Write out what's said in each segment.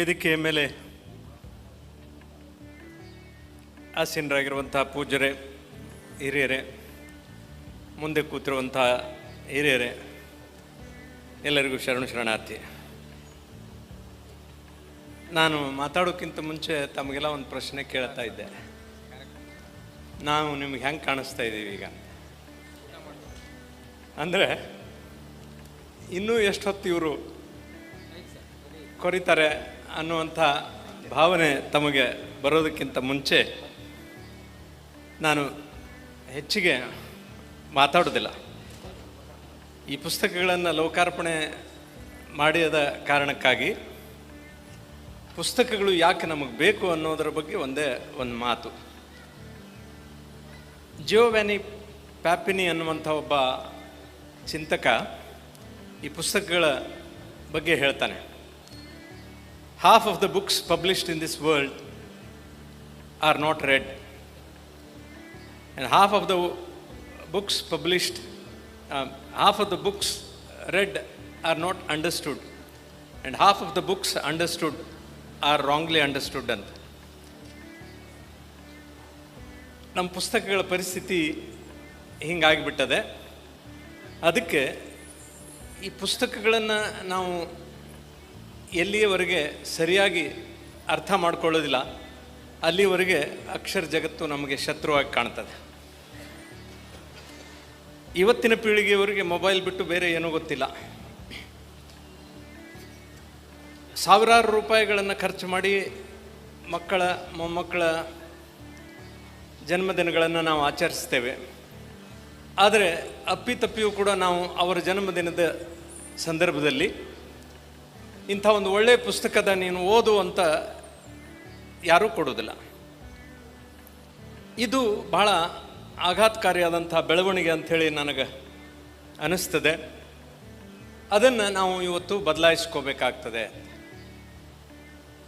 ವೇದಿಕೆಯ ಮೇಲೆ ಆಸೀನರಾಗಿರುವಂಥ ಪೂಜ್ಯರೇ, ಹಿರಿಯರೇ, ಮುಂದೆ ಕೂತಿರುವಂಥ ಹಿರಿಯರೇ, ಎಲ್ಲರಿಗೂ ಶರಣು ಶರಣಾರ್ಥಿ. ನಾನು ಮಾತಾಡೋಕ್ಕಿಂತ ಮುಂಚೆ ತಮಗೆಲ್ಲ ಒಂದು ಪ್ರಶ್ನೆ ಕೇಳ್ತಾ ಇದ್ದೆ. ನಾವು ನಿಮ್ಗೆ ಹೆಂಗೆ ಕಾಣಿಸ್ತಾ ಇದ್ದೀವಿ ಈಗ? ಅಂದರೆ ಇನ್ನೂ ಎಷ್ಟೊತ್ತು ಇವರು ಕೊರಿತಾರೆ? ಅನ್ನುವಂಥ ಭಾವನೆ ತಮಗೆ ಬರೋದಕ್ಕಿಂತ ಮುಂಚೆ ನಾನು ಹೆಚ್ಚಿಗೆ ಮಾತಾಡೋದಿಲ್ಲ. ಈ ಪುಸ್ತಕಗಳನ್ನು ಲೋಕಾರ್ಪಣೆ ಮಾಡಿದ ಕಾರಣಕ್ಕಾಗಿ ಪುಸ್ತಕಗಳು ಯಾಕೆ ನಮಗೆ ಬೇಕು ಅನ್ನೋದರ ಬಗ್ಗೆ ಒಂದೇ ಒಂದು ಮಾತು. ಜಿಯೋವ್ಯಾನಿ ಪ್ಯಾಪಿನಿ ಅನ್ನುವಂಥ ಒಬ್ಬ ಚಿಂತಕ ಈ ಪುಸ್ತಕಗಳ ಬಗ್ಗೆ ಹೇಳ್ತಾನೆ. Half of the books published in this world are not read and half of the books published um, half of the books read are not understood and half of the books understood are wrongly understood ಅಂತ ನಮ್ಮ ಪುಸ್ತಕಗಳ ಪರಿಸ್ಥಿತಿ ಹಿಂಗಾಗಿಬಿಟ್ಟದೆ ಅದಕ್ಕೆ ಈ ಪುಸ್ತಕಗಳನ್ನು ನಾವು ಎಲ್ಲಿಯವರೆಗೆ ಸರಿಯಾಗಿ ಅರ್ಥ ಮಾಡ್ಕೊಳ್ಳೋದಿಲ್ಲ, ಅಲ್ಲಿವರೆಗೆ ಅಕ್ಷರ ಜಗತ್ತು ನಮಗೆ ಶತ್ರುವಾಗಿ ಕಾಣ್ತದೆ. ಇವತ್ತಿನ ಪೀಳಿಗೆಯವರಿಗೆ ಮೊಬೈಲ್ ಬಿಟ್ಟು ಬೇರೆ ಏನೂ ಗೊತ್ತಿಲ್ಲ. ಸಾವಿರಾರು ರೂಪಾಯಿಗಳನ್ನು ಖರ್ಚು ಮಾಡಿ ಮಕ್ಕಳ, ಮೊಮ್ಮಕ್ಕಳ ಜನ್ಮದಿನಗಳನ್ನು ನಾವು ಆಚರಿಸ್ತೇವೆ. ಆದರೆ ಅಪ್ಪಿತಪ್ಪಿಯೂ ಕೂಡ ನಾವು ಅವರ ಜನ್ಮದಿನದ ಸಂದರ್ಭದಲ್ಲಿ ಇಂಥ ಒಂದು ಒಳ್ಳೆಯ ಪುಸ್ತಕದ ನೀನು ಓದು ಅಂತ ಯಾರೂ ಕೊಡೋದಿಲ್ಲ ಇದು ಬಹಳ ಆಘಾತಕಾರಿಯಾದಂಥ ಬೆಳವಣಿಗೆ ಅಂಥೇಳಿ ನನಗೆ ಅನ್ನಿಸ್ತದೆ ಅದನ್ನು ನಾವು ಇವತ್ತು ಬದಲಾಯಿಸ್ಕೋಬೇಕಾಗ್ತದೆ.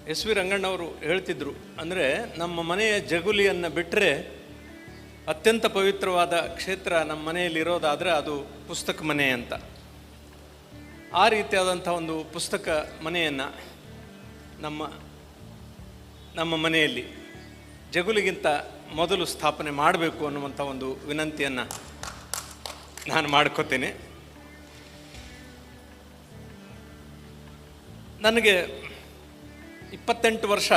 ಎಸ್ ವಿ ರಂಗಣ್ಣವರು ಹೇಳ್ತಿದ್ರು, ಅಂದರೆ ನಮ್ಮ ಮನೆಯ ಜಗುಲಿಯನ್ನು ಬಿಟ್ಟರೆ ಅತ್ಯಂತ ಪವಿತ್ರವಾದ ಕ್ಷೇತ್ರ ನಮ್ಮ ಮನೆಯಲ್ಲಿರೋದಾದರೆ ಅದು ಪುಸ್ತಕ ಮನೆ ಅಂತ. ಆ ರೀತಿಯಾದಂಥ ಒಂದು ಪುಸ್ತಕ ಮನೆಯನ್ನು ನಮ್ಮ ನಮ್ಮ ಮನೆಯಲ್ಲಿ ಜಗುಲಿಗಿಂತ ಮೊದಲು ಸ್ಥಾಪನೆ ಮಾಡಬೇಕು ಅನ್ನುವಂಥ ಒಂದು ವಿನಂತಿಯನ್ನು ನಾನು ಮಾಡ್ಕೋತೇನೆ. ನನಗೆ ಇಪ್ಪತ್ತೆಂಟು ವರ್ಷ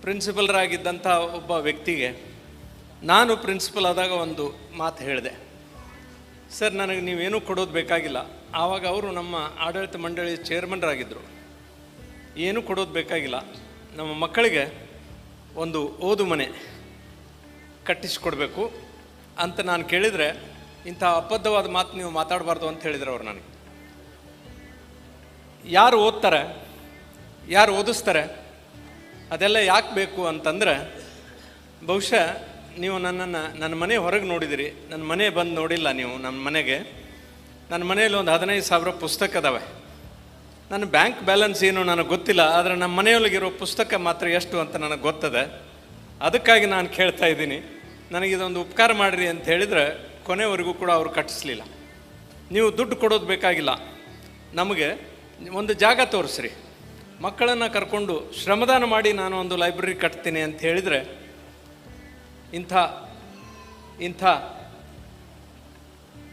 ಪ್ರಿನ್ಸಿಪಲ್ರಾಗಿದ್ದಂಥ ಒಬ್ಬ ವ್ಯಕ್ತಿಗೆ ನಾನು ಪ್ರಿನ್ಸಿಪಲ್ ಆದಾಗ ಒಂದು ಮಾತು ಹೇಳಿದೆ. ಸರ್, ನನಗೆ ನೀವೇನೂ ಕೊಡೋದು ಬೇಕಾಗಿಲ್ಲ. ಆವಾಗ ಅವರು ನಮ್ಮ ಆಡಳಿತ ಮಂಡಳಿ ಚೇರ್ಮನ್ರಾಗಿದ್ದರು ಏನೂ ಕೊಡೋದು ಬೇಕಾಗಿಲ್ಲ. ನಮ್ಮ ಮಕ್ಕಳಿಗೆ ಒಂದು ಓದು ಮನೆ ಕಟ್ಟಿಸಿಕೊಡ್ಬೇಕು ಅಂತ ನಾನು ಕೇಳಿದರೆ ಇಂಥ ಅಬದ್ಧವಾದ ಮಾತು ನೀವು ಮಾತಾಡಬಾರ್ದು ಅಂತ ಹೇಳಿದರು ಅವ್ರು ನನಗೆ. ಯಾರು ಓದ್ತಾರೆ, ಯಾರು ಓದಿಸ್ತಾರೆ, ಅದೆಲ್ಲ ಯಾಕೆ ಬೇಕು ಅಂತಂದ್ರೆ ಬಹುಶಃ ನೀವು ನನ್ನನ್ನು, ನನ್ನ ಮನೆ ಹೊರಗೆ ನೋಡಿದಿರಿ. ನನ್ನ ಮನೆ ಬಂದು ನೋಡಿಲ್ಲ ನೀವು, ನನ್ನ ಮನೆಗೆ. ನನ್ನ ಮನೆಯಲ್ಲಿ ಒಂದು ಹದಿನೈದು ಸಾವಿರ ಪುಸ್ತಕ ಅದಾವೆ ನನ್ನ ಬ್ಯಾಂಕ್ ಬ್ಯಾಲೆನ್ಸ್ ಏನು ನನಗೆ ಗೊತ್ತಿಲ್ಲ, ಆದರೆ ನಮ್ಮ ಮನೆಯೊಳಗಿರೋ ಪುಸ್ತಕ ಮಾತ್ರ ಎಷ್ಟು ಅಂತ ನನಗೆ ಗೊತ್ತದೆ. ಅದಕ್ಕಾಗಿ ನಾನು ಕೇಳ್ತಾ ಇದ್ದೀನಿ, ನನಗೆ ಇದೊಂದು ಉಪಕಾರ ಮಾಡಿರಿ ಅಂತ ಹೇಳಿದರೆ ಕೊನೆವರೆಗೂ ಕೂಡ ಅವರು ಕಟ್ಟಿಸ್ಲಿಲ್ಲ. ನೀವು ದುಡ್ಡು ಕೊಡೋದು ಬೇಕಾಗಿಲ್ಲ. ನಮಗೆ ಒಂದು ಜಾಗ ತೋರಿಸ್ರಿ. ಮಕ್ಕಳನ್ನು ಕರ್ಕೊಂಡು ಶ್ರಮದಾನ ಮಾಡಿ ನಾನು ಒಂದು ಲೈಬ್ರರಿ ಕಟ್ತೀನಿ ಅಂತ ಹೇಳಿದರೆ ಇಂಥ ಇಂಥ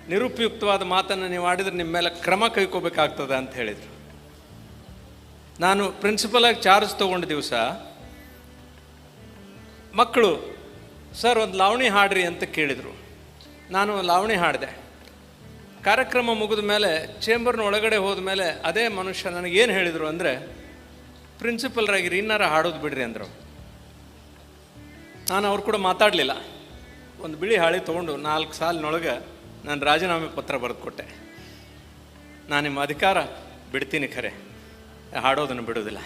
ನಿರುಪಯುಕ್ತವಾದ ಮಾತನ್ನು ನೀವು ಆಡಿದರೆ ನಿಮ್ಮ ಮೇಲೆ ಕ್ರಮ ಕೈಕೋಬೇಕಾಗ್ತದೆ ಅಂತ ಹೇಳಿದರು. ನಾನು ಪ್ರಿನ್ಸಿಪಲಾಗಿ ಚಾರ್ಜ್ ತೊಗೊಂಡ ದಿವಸ, ಮಕ್ಕಳು, ಸರ್, ಒಂದು ಲಾವಣಿ ಹಾಡ್ರಿ ಅಂತ ಕೇಳಿದರು. ನಾನು ಲಾವಣಿ ಹಾಡಿದೆ. ಕಾರ್ಯಕ್ರಮ ಮುಗಿದ ಮೇಲೆ ಚೇಂಬರ್ನ ಒಳಗಡೆ ಹೋದ ಮೇಲೆ ಅದೇ ಮನುಷ್ಯ ನನಗೇನು ಹೇಳಿದರು ಅಂದರೆ ಪ್ರಿನ್ಸಿಪಲ್ರಾಗಿರಿ ಇನ್ನಾರ ಹಾಡೋದು ಬಿಡ್ರಿ ಅಂದರು. ನಾನು ಅವ್ರು ಕೂಡ ಮಾತಾಡಲಿಲ್ಲ. ಒಂದು ಬಿಳಿ ಹಾಳಿ ತೊಗೊಂಡು ನಾಲ್ಕು ಸಾಲಿನೊಳಗೆ ನಾನು ರಾಜೀನಾಮೆ ಪತ್ರ ಬರೆದುಕೊಟ್ಟೆ. ನಾನು ನಿಮ್ಮ ಅಧಿಕಾರ ಬಿಡ್ತೀನಿ ಖರೆ. ಹಾಡೋದನ್ನು ಬಿಡೋದಿಲ್ಲ.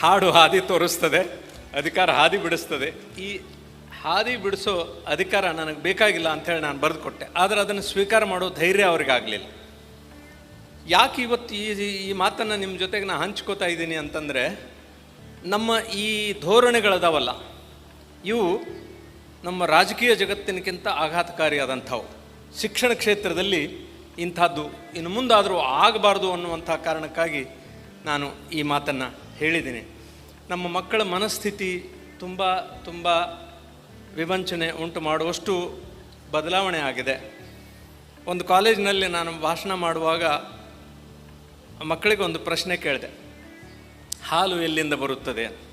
ಹಾಡು ಹಾದಿ ತೋರಿಸ್ತದೆ, ಅಧಿಕಾರ ಹಾದಿ ಬಿಡಿಸ್ತದೆ. ಈ ಹಾದಿ ಬಿಡಿಸೋ ಅಧಿಕಾರ ನನಗೆ ಬೇಕಾಗಿಲ್ಲ ಅಂಥೇಳಿ ನಾನು ಬರೆದುಕೊಟ್ಟೆ. ಆದರೆ ಅದನ್ನು ಸ್ವೀಕಾರ ಮಾಡೋ ಧೈರ್ಯ ಅವ್ರಿಗಾಗಲಿಲ್ಲ. ಯಾಕೆ ಇವತ್ತು ಈ ಈ ಮಾತನ್ನು ನಿಮ್ಮ ಜೊತೆಗೆ ನಾನು ಹಂಚ್ಕೋತಾ ಇದ್ದೀನಿ ಅಂತಂದರೆ, ನಮ್ಮ ಈ ಧೋರಣೆಗಳದಾವಲ್ಲ. ಇವು ನಮ್ಮ ರಾಜಕೀಯ ಜಗತ್ತಿನಕ್ಕಿಂತ ಆಘಾತಕಾರಿಯಾದಂಥವು. ಶಿಕ್ಷಣ ಕ್ಷೇತ್ರದಲ್ಲಿ ಇಂಥದ್ದು ಇನ್ನು ಮುಂದಾದರೂ ಆಗಬಾರ್ದು ಅನ್ನುವಂಥ ಕಾರಣಕ್ಕಾಗಿ ನಾನು ಈ ಮಾತನ್ನು ಹೇಳಿದ್ದೀನಿ. ನಮ್ಮ ಮಕ್ಕಳ ಮನಸ್ಥಿತಿ ತುಂಬ ತುಂಬ ವಿವಂಚನೆ ಉಂಟು ಮಾಡುವಷ್ಟು ಬದಲಾವಣೆ ಆಗಿದೆ. ಒಂದು ಕಾಲೇಜಿನಲ್ಲಿ ನಾನು ಭಾಷಣ ಮಾಡುವಾಗ ಮಕ್ಕಳಿಗೆ ಒಂದು ಪ್ರಶ್ನೆ ಕೇಳಿದೆ. ಹಾಲು ಎಲ್ಲಿಂದ ಬರುತ್ತದೆ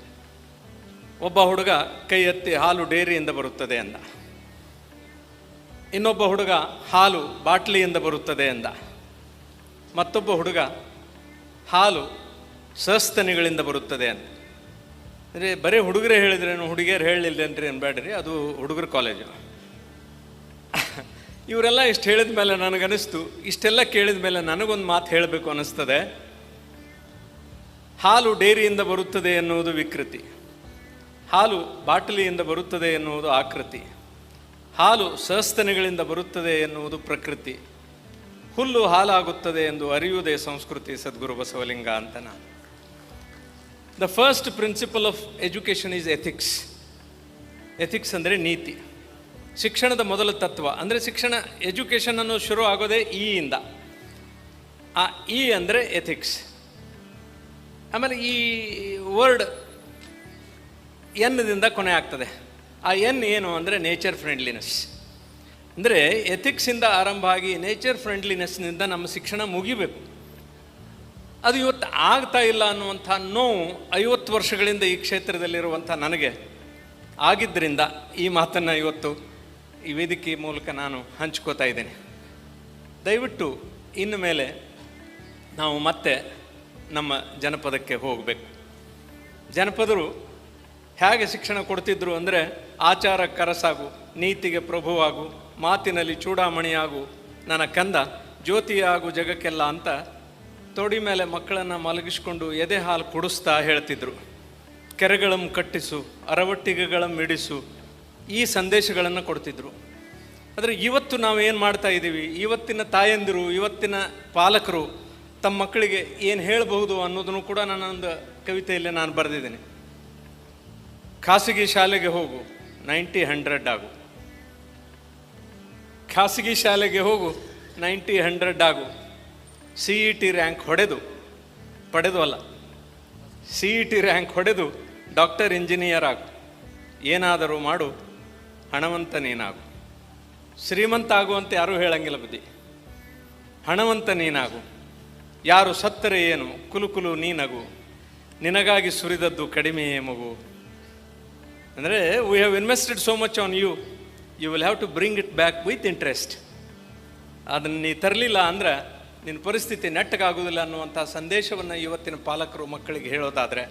ಒಬ್ಬ ಹುಡುಗ ಕೈ ಎತ್ತಿ ಹಾಲು ಡೇರಿಯಿಂದ ಬರುತ್ತದೆ ಅಂದ. ಇನ್ನೊಬ್ಬ ಹುಡುಗ ಹಾಲು ಬಾಟ್ಲಿಯಿಂದ ಬರುತ್ತದೆ ಅಂದ. ಮತ್ತೊಬ್ಬ ಹುಡುಗ ಹಾಲು ಸಸ್ತನಿಗಳಿಂದ ಬರುತ್ತದೆ ಅಂತ ಅಂದರೆ ಬರೀ ಹುಡುಗರೇ ಹೇಳಿದ್ರೇನು, ಹುಡುಗಿಯರು ಹೇಳಿಲ್ಲೇನ್ರಿ ಅನ್ಬೇಡ್ರಿ ಅದು ಹುಡುಗರ ಕಾಲೇಜು ಇವರೆಲ್ಲ ಇಷ್ಟು ಹೇಳಿದ ಮೇಲೆ ನನಗನ್ನಿಸ್ತು ಇಷ್ಟೆಲ್ಲ ಕೇಳಿದ ಮೇಲೆ ನನಗೊಂದು ಮಾತು ಹೇಳಬೇಕು ಅನ್ನಿಸ್ತದೆ ಹಾಲು ಡೇರಿಯಿಂದ ಬರುತ್ತದೆ ಎನ್ನುವುದು ವಿಕೃತಿ. ಹಾಲು ಬಾಟಲಿಯಿಂದ ಬರುತ್ತದೆ ಎನ್ನುವುದು ಆಕೃತಿ. ಹಾಲು ಸಸ್ತನಿಗಳಿಂದ ಬರುತ್ತದೆ ಎನ್ನುವುದು ಪ್ರಕೃತಿ. ಹುಲ್ಲು ಹಾಲಾಗುತ್ತದೆ ಎಂದು ಅರಿಯುವುದೇ ಸಂಸ್ಕೃತಿ ಸದ್ಗುರು ಬಸವಲಿಂಗ ಅಂತ ನಾನು the first principle of education is ethics ethics ಅಂದರೆ ನೀತಿ. ಶಿಕ್ಷಣದ ಮೊದಲ ತತ್ವ ಅಂದರೆ ಶಿಕ್ಷಣ ಎಜುಕೇಷನ್ ಅನ್ನು ಶುರು ಆಗೋದೇ ಇಯಿಂದ ಆ ಇ ಅಂದರೆ ಎಥಿಕ್ಸ್ ಆಮೇಲೆ ಈ ವರ್ಡ್ ಎನ್ದಿಂದ ಕೊನೆ ಆಗ್ತದೆ. ಆ ಎನ್ ಏನು ಅಂದರೆ ನೇಚರ್ ಫ್ರೆಂಡ್ಲಿನೆಸ್ ಅಂದರೆ ಎಥಿಕ್ಸಿಂದ ಆರಂಭ ಆಗಿ ನೇಚರ್ ಫ್ರೆಂಡ್ಲಿನೆಸ್ನಿಂದ ನಮ್ಮ ಶಿಕ್ಷಣ ಮುಗಿಬೇಕು. ಅದು ಇವತ್ತು ಆಗ್ತಾ ಇಲ್ಲ ಅನ್ನುವಂಥ ನೋವು ಐವತ್ತು ವರ್ಷಗಳಿಂದ ಈ ಕ್ಷೇತ್ರದಲ್ಲಿರುವಂಥ ನನಗೆ ಆಗಿದ್ದರಿಂದ ಈ ಮಾತನ್ನು ಇವತ್ತು ಈ ವೇದಿಕೆ ಮೂಲಕ ನಾನು ಹಂಚ್ಕೋತಾ ಇದ್ದೇನೆ. ದಯವಿಟ್ಟು ಇನ್ನು ಮೇಲೆ ನಾವು ಮತ್ತೆ ನಮ್ಮ ಜನಪದಕ್ಕೆ ಹೋಗಬೇಕು. ಜನಪದರು ಹೇಗೆ ಶಿಕ್ಷಣ ಕೊಡ್ತಿದ್ರು ಅಂದರೆ ಆಚಾರ, ಕರಸಾಗು, ನೀತಿಗೆ ಪ್ರಭುವಾಗು, ಮಾತಿನಲ್ಲಿ ಚೂಡಾಮಣಿಯಾಗು. ನನ್ನ ಕಂದ ಜ್ಯೋತಿಯಾಗು ಜಗಕ್ಕೆಲ್ಲ ಅಂತ ತೊಡಿ ಮೇಲೆ ಮಕ್ಕಳನ್ನು ಮಲಗಿಸ್ಕೊಂಡು ಎದೆ ಹಾಲು ಕುಡಿಸ್ತಾ ಹೇಳ್ತಿದ್ರು. ಕೆರೆಗಳಂ ಕಟ್ಟಿಸು, ಅರವಟ್ಟಿಗೆಗಳಂ ಇಡಿಸು, ಈ ಸಂದೇಶಗಳನ್ನು ಕೊಡ್ತಿದ್ರು. ಆದರೆ ಇವತ್ತು ನಾವು ಏನು ಮಾಡ್ತಾ ಇದ್ದೀವಿ ಇವತ್ತಿನ ತಾಯಂದಿರು, ಇವತ್ತಿನ ಪಾಲಕರು ತಮ್ಮ ಮಕ್ಕಳಿಗೆ ಏನು ಹೇಳಬಹುದು ಅನ್ನೋದನ್ನು ಕೂಡ ನಾನೊಂದು ಕವಿತೆಯಲ್ಲಿ ನಾನು ಬರೆದಿದ್ದೀನಿ. ಖಾಸಗಿ ಶಾಲೆಗೆ ಹೋಗು ನೈಂಟಿ ಹಂಡ್ರೆಡ್ ಆಗು. ಖಾಸಗಿ ಶಾಲೆಗೆ ಹೋಗು ನೈಂಟಿ ಹಂಡ್ರೆಡ್ ಆಗು. ಸಿ ಇ ಟಿ ರ್ಯಾಂಕ್ ಹೊಡೆದು, ಪಡೆದು ಅಲ್ಲ ಸಿ ಇ ಟಿ ರ್ಯಾಂಕ್ ಹೊಡೆದು ಡಾಕ್ಟರ್ ಇಂಜಿನಿಯರ್ ಆಗು. ಏನಾದರೂ ಮಾಡು ಹಣವಂತ ನೀನಾಗು ಶ್ರೀಮಂತ ಆಗುವಂತೆ ಯಾರೂ ಹೇಳಂಗಿಲ್ಲ ಬುದ್ಧಿ. ಹಣವಂತ ನೀನಾಗು ಯಾರು ಸತ್ತರೆ ಏನು, ಕುಲುಕುಲು ನೀನಗು. ನಿನಗಾಗಿ ಸುರಿದದ್ದು ಕಡಿಮೆಯೇ ಮಗು. ಅಂದರೆ we have invested so much on you you will have to bring it back with interest ಅದನ್ನು ನೀ ತರಲಿಲ್ಲ ಅಂದ್ರೆ, ನಿನ್ನ ಪರಿಸ್ಥಿತಿ ನೆಟ್ಟಗಾಗೋದಿಲ್ಲ ಅನ್ನುವಂಥ ಸಂದೇಶವನ್ನು ಇವತ್ತಿನ ಪಾಲಕರು ಮಕ್ಕಳಿಗೆ ಹೇಳೋದಾದರೆ,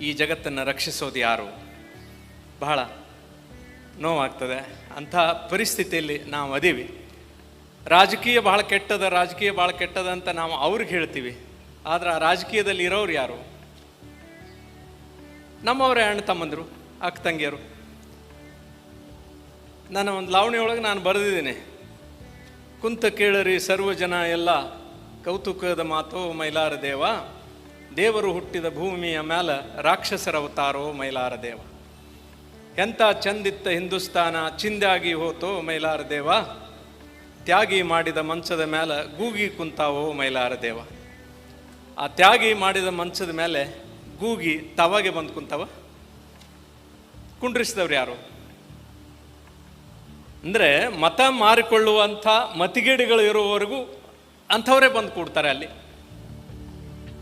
ಈ ಜಗತ್ತನ್ನು ರಕ್ಷಿಸೋದು ಯಾರು? ಬಹಳ ನೋವಾಗ್ತದೆ. ಅಂಥ ಪರಿಸ್ಥಿತಿಯಲ್ಲಿ ನಾವು ಅದೀವಿ. ರಾಜಕೀಯ ಬಹಳ ಕೆಟ್ಟದ, ರಾಜಕೀಯ ಬಹಳ ಕೆಟ್ಟದ ಅಂತ ನಾವು ಅವ್ರಿಗೆ ಹೇಳ್ತೀವಿ. ಆದರೆ ಆ ರಾಜಕೀಯದಲ್ಲಿ ಇರೋರು ಯಾರು? ನಮ್ಮವರೇ ಅಣ್ಣ ತಮ್ಮಂದರು. ಅಕ್ಕ ತಂಗಿಯರು. ನನ್ನ ಒಂದು ಲಾವಣಿಯೊಳಗೆ ನಾನು ಬರೆದಿದ್ದೀನಿ. ಕುಂತ ಕೇಳರಿ ಸರ್ವ ಜನ ಎಲ್ಲ ಕೌತುಕದ ಮಾತೋ ಮೈಲಾರ ದೇವ. ದೇವರು ಹುಟ್ಟಿದ ಭೂಮಿಯ ಮೇಲೆ ರಾಕ್ಷಸರ ಅವತಾರೋ ಮೈಲಾರ ದೇವ. ಎಂಥ ಚಂದಿತ್ತ ಹಿಂದೂಸ್ತಾನ ಚಿಂದಾಗಿ ಹೋತೋ ಮೈಲಾರ ದೇವ. ತ್ಯಾಗಿ ಮಾಡಿದ ಮಂಚದ ಮೇಲೆ ಗೂಗಿ ಕುಂತಾವೋ ಮೈಲಾರ ದೇವ. ಆ ತ್ಯಾಗಿ ಮಾಡಿದ ಮಂಚದ ಮೇಲೆ ಗೂಗಿ ತವಾಗೆ ಬಂದು ಕುಂತಾವ. ಕುಂಡ್ರಿಸಿದವ್ರು ಯಾರು? ಅಂದರೆ ಮತ ಮಾರಿಕೊಳ್ಳುವಂಥ ಮತಿಗೇಡಿಗಳು ಇರುವವರೆಗೂ ಅಂಥವರೇ ಬಂದು ಕೂಡ್ತಾರೆ ಅಲ್ಲಿ.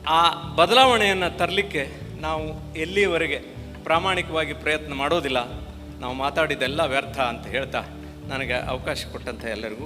ಆ ಬದಲಾವಣೆಯನ್ನು ತರಲಿಕ್ಕೆ ನಾವು ಎಲ್ಲಿಯವರೆಗೆ ಪ್ರಾಮಾಣಿಕವಾಗಿ ಪ್ರಯತ್ನ ಮಾಡೋದಿಲ್ಲ. ನಾವು ಮಾತಾಡಿದ್ದೆಲ್ಲ ವ್ಯರ್ಥ ಅಂತ ಹೇಳ್ತಾ ನನಗೆ ಅವಕಾಶ ಕೊಟ್ಟಂಥ ಎಲ್ಲರಿಗೂ.